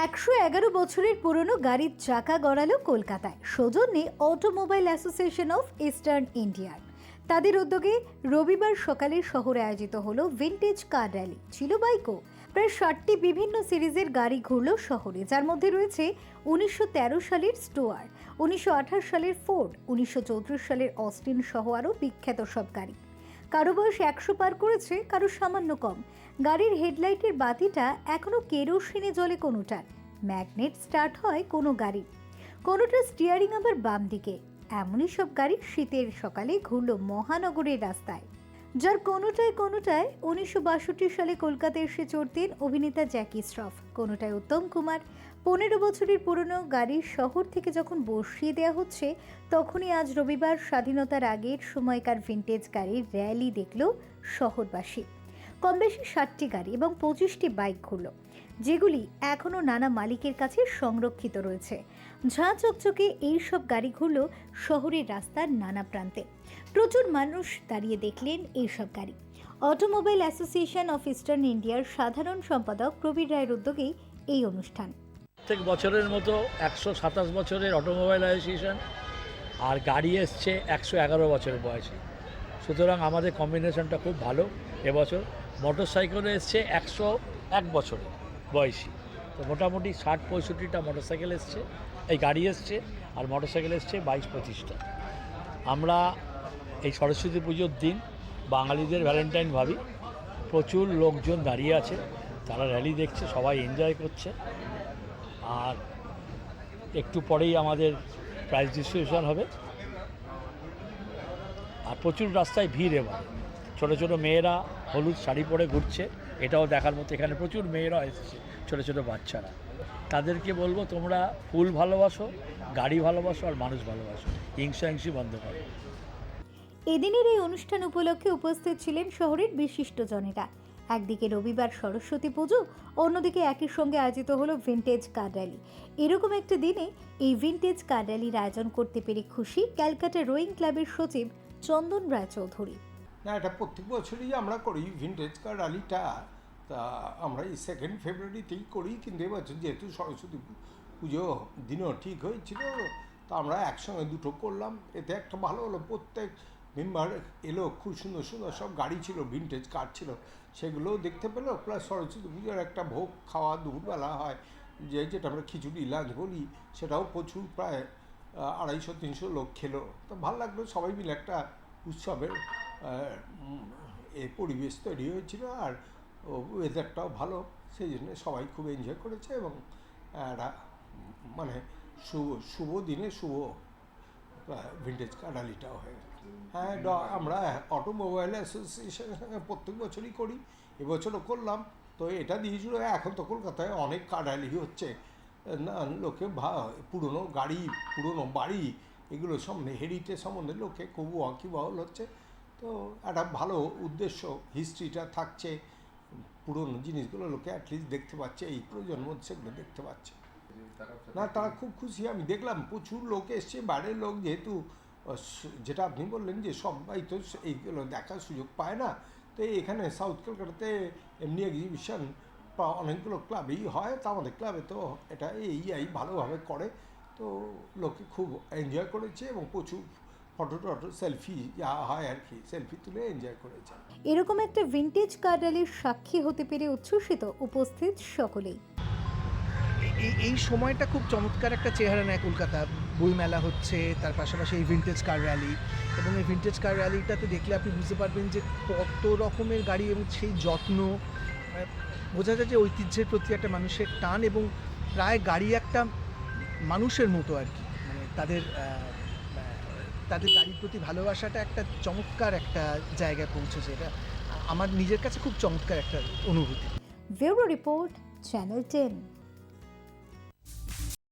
একশো এগারো বছরের পুরনো গাড়ির চাকা গড়ালো কলকাতায়। সৌজন্যে অটোমোবাইল অ্যাসোসিয়েশন অফ ইস্টার্ন ইন্ডিয়ার। তাদের উদ্যোগে রবিবার সকালে শহরে আয়োজিত হলো ভিন্টেজ কার র্যালি। ছিল বাইকও। প্রায় ষাটটি বিভিন্ন সিরিজের গাড়ি ঘুরল শহরে, যার মধ্যে রয়েছে উনিশশো তেরো সালের স্টোয়ার উনিশশো আঠাশ সালের ফোর্ড, উনিশশো চৌত্রিশ সালের অস্টিন সহ আরও বিখ্যাত সব গাড়ি। কারও বয়স একশো পার করেছে, কারও সামান্য কম। গাড়ির হেডলাইটের বাতিটা এখনও কেরোসিনে জলে কোনোটার ম্যাগনেট স্টার্ট হয় কোনো গাড়ি। কোনোটার স্টিয়ারিং আবার বাম দিকে এমনই সব গাড়ি শীতের সকালে ঘুরল মহানগরের রাস্তায়। যার কোনোটায় কোনোটায় উনিশশো বাষট্টি সালে কলকাতায় এসে চড়তেন অভিনেতা জ্যাকি শ্রফ। কোনোটায় উত্তম কুমার। পনেরো বছরের পুরনো গাড়ির শহর থেকে যখন বসিয়ে দেওয়া হচ্ছে, তখনই আজ রবিবার স্বাধীনতার আগের সময়কার ভিন্টেজ গাড়ির র্যালি দেখল শহরবাসী। কম বেশি ষাটটি গাড়ি এবং পঁচিশটি বাইক ঘুরল যেগুলি এখনও নানা মালিকের কাছে সংরক্ষিত রয়েছে। ঝাঁ চকচকে এইসব গাড়ি ঘুরল শহরের রাস্তার নানা প্রান্তে। প্রচুর মানুষ দাঁড়িয়ে দেখলেন এইসব গাড়ি। অটোমোবাইল অ্যাসোসিয়েশন অফ ইস্টার্ন ইন্ডিয়ার সাধারণ সম্পাদক প্রবীর রায়ের উদ্যোগেই এই অনুষ্ঠান। প্রত্যেক বছরের মতো একশো সাতাশ বছরের অটোমোবাইল অ্যাসোসিয়েশন আর গাড়ি এসছে একশো এগারো বছরের বয়সে। সুতরাং আমাদের কম্বিনেশনটা খুব ভালো এবছর। মোটর সাইকেলে এসছে একশো এক বছরের বয়সী। তো মোটামুটি ষাট পঁয়ষট্টিটা মোটর সাইকেল এসছে, এই গাড়ি এসছে আর মোটর সাইকেল এসছে বাইশ পঁচিশটা। আমরা এই সরস্বতী পুজোর দিন বাঙালিদের ভ্যালেন্টাইন ভাবি। প্রচুর লোকজন দাঁড়িয়ে আছে, তারা র্যালি দেখছে, সবাই এনজয় করছে। আর একটু পরেই আমাদের প্রাইজ ডিস্ট্রিবিউশন হবে। আর প্রচুর রাস্তায় ভিড় এবার। ছোটো ছোটো মেয়েরা হলুদ শাড়ি পরে ঘুরছে, এটাও দেখার মতো। এখানে প্রচুর মেয়েরা এসেছে, ছোটো ছোটো বাচ্চারা। তাদেরকে বলব, তোমরা ফুল ভালোবাসো, গাড়ি ভালোবাসো আর মানুষ ভালোবাসো। হিংসা হিংসি বন্ধ করো। এদিনের এই অনুষ্ঠান উপলক্ষে উপস্থিত ছিলেন শহরের বিশিষ্টজনেরা একদিকে রবিবার সরস্বতী পুজো, অন্যদিকে একই সঙ্গে আয়োজিত হলো ভিন্টেজ কার র্যালি এরকম একটা দিনে এই ভিন্টেজ কার র্যালির আয়োজন করতে পেরে খুশি ক্যালকাটা রোয়িং ক্লাবের সচিব চন্দন রায় রায়চৌধুরী না, এটা প্রত্যেক বছরই আমরা করি ভিন্টেজ কার র্যালিটা তা আমরা এই সেকেন্ড ফেব্রুয়ারিতেই করি, কিন্তু এবছর যেহেতু সরস্বতী পুজো দিনও ঠিক হয়েছিল, তা আমরা একসঙ্গে দুটো করলাম। এতে একটা ভালো হলো, প্রত্যেক মেম্বার এলো, খুব সুন্দর সুন্দর সব গাড়ি ছিল ভিন্টেজ কার ছিল, সেগুলোও দেখতে পেল প্লাস সরস্বতী পুজোর একটা ভোগ খাওয়া দুপুরবেলা হয়, যে যেটা আমরা খিচুড়ি, লাঞ্চ বলি, সেটাও প্রচুর প্রায় আড়াইশো, তিনশো লোক খেলো। তো ভালো লাগল, সবাই মিলে একটা উৎসবের এ পরিবেশ তৈরি হয়েছিল আর ওয়েদারটাও ভালো, সেই জন্য সবাই খুব এনজয় করেছে এবং একটা মানে শুভ শুভ দিনে শুভ ভিন্টেজ কার্ডালিটাও হয়ে গেল। হ্যাঁ আমরা অটোমোবাইল অ্যাসোসিয়েশনের সঙ্গে প্রত্যেক বছরই করি, এবছরও করলাম। তো এটা দিয়েছিল এখন তো কলকাতায় অনেক কার্ডালি হচ্ছে। না, লোকে ভা- পুরনো গাড়ি, পুরনো বাড়ি, এগুলো সম্বন্ধে হেরিটেজ সম্বন্ধে লোকে খুব ওয়াকিবহল হচ্ছে। তো একটা ভালো উদ্দেশ্য হিস্ট্রিটা থাকছে। পুরনো জিনিসগুলো লোকে অ্যাটলিস্ট দেখতে পাচ্ছে, এই প্রজন্ম সেগুলো দেখতে পাচ্ছে। না, তারা খুব খুশি, আমি দেখলাম প্রচুর লোক এসছে, বাইরের লোক যেহেতু যেটা আপনি বললেন যে সবাই তো এইগুলো দেখার সুযোগ পায় না। তো এখানে সাউথ কলকাতাতে এমনি এক্সিবিশন অনেকগুলো ক্লাবেই হয় তো আমাদের ক্লাবে তো এটা এই ভালোভাবে করে। তো লোকে খুব এনজয় করেছে এবং প্রচুর ফটো টটো সেলফি যা হয় আর কি সেলফি তুলে এনজয় করেছে। এরকম একটা ভিন্টেজ কার র্যালির সাক্ষী হতে পেরে উচ্ছ্বসিত উপস্থিত সকলেই। এই এই সময়টা খুব চমৎকার একটা চেহারা নেয় কলকাতা। বইমেলা হচ্ছে তার পাশাপাশি এই ভিন্টেজ কার র্যালি এবং এই ভিন্টেজ কার র্যালিটাতে দেখলে আপনি বুঝতে পারবেন যে কত রকমের গাড়ি এবং সেই যত্ন বোঝা যায় যে ঐতিহ্যের প্রতি একটা মানুষের টান এবং প্রায় গাড়ি একটা মানুষের মতো আর কি। মানে তাদের তাদের গাড়ির প্রতি ভালোবাসাটা একটা চমৎকার একটা জায়গায় পৌঁছেছে। এটা আমার নিজের কাছে খুব চমৎকার একটা অনুভূতি। Bureau report, channel ten.